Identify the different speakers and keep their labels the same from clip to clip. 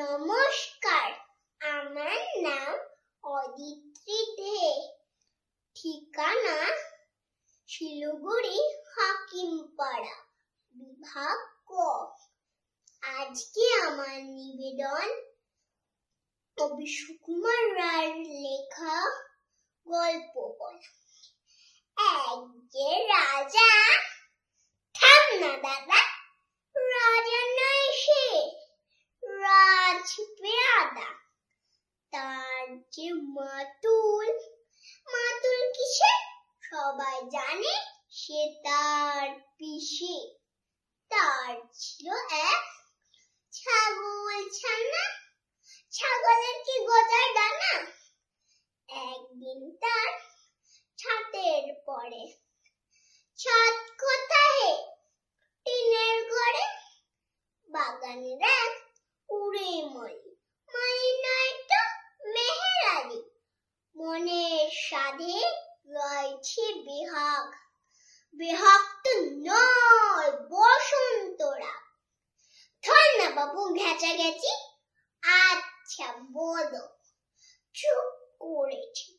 Speaker 1: নমস্কার। আমার নাম অদিত্রি দে। ঠিকানা শিলিগুড়ি, হাকিমপাড়া, বিভাগ ক। আজকে আমার নিবেদন কবি সুকুমার রায়ের লেখা গল্প বলা। এক যে রাজা, থাম না দাদা রাজা নয় সে রাজ পেয়াদা তার যে মাতুল মাতুল কিসে? সবাই জানে সে তার পিসে। তার ছিল এক ছাগল ছানা। ছাগলের কি ডানা? একদিন তার ছাদের পরে। ছাদ কোথায়? টিনের ঘরে। বাগানের এক উড়ে মলি মলি নয় তো মেহেরালি সাধে রয়েছে বিহাগ বিহাগ তো নয় বসন্তরা থর না বাবু, ঘেঁচা গেছি আচ্ছা বলো। চুপ করেছি।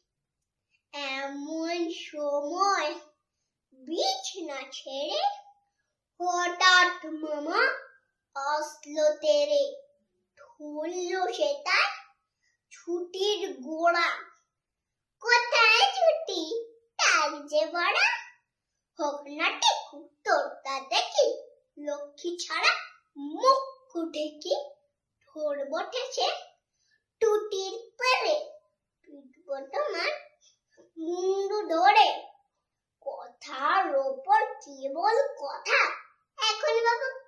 Speaker 1: এমন সময় বিছনা ছেড়ে হঠাৎ মামা আসলো তেরে ধরলো সে তার ছুটির গোড়া কোথায় ছুটি যে বড়া, হোক না টিকু, তোর দেখি। লক্ষ্মী ছাড়া মুখ কুটে কি? ঠোর বটেছে টুটির পেলে। পিটবো তোমার মুন্ডু ধরে। কথার ওপর কেবল কথা। এখন বাবা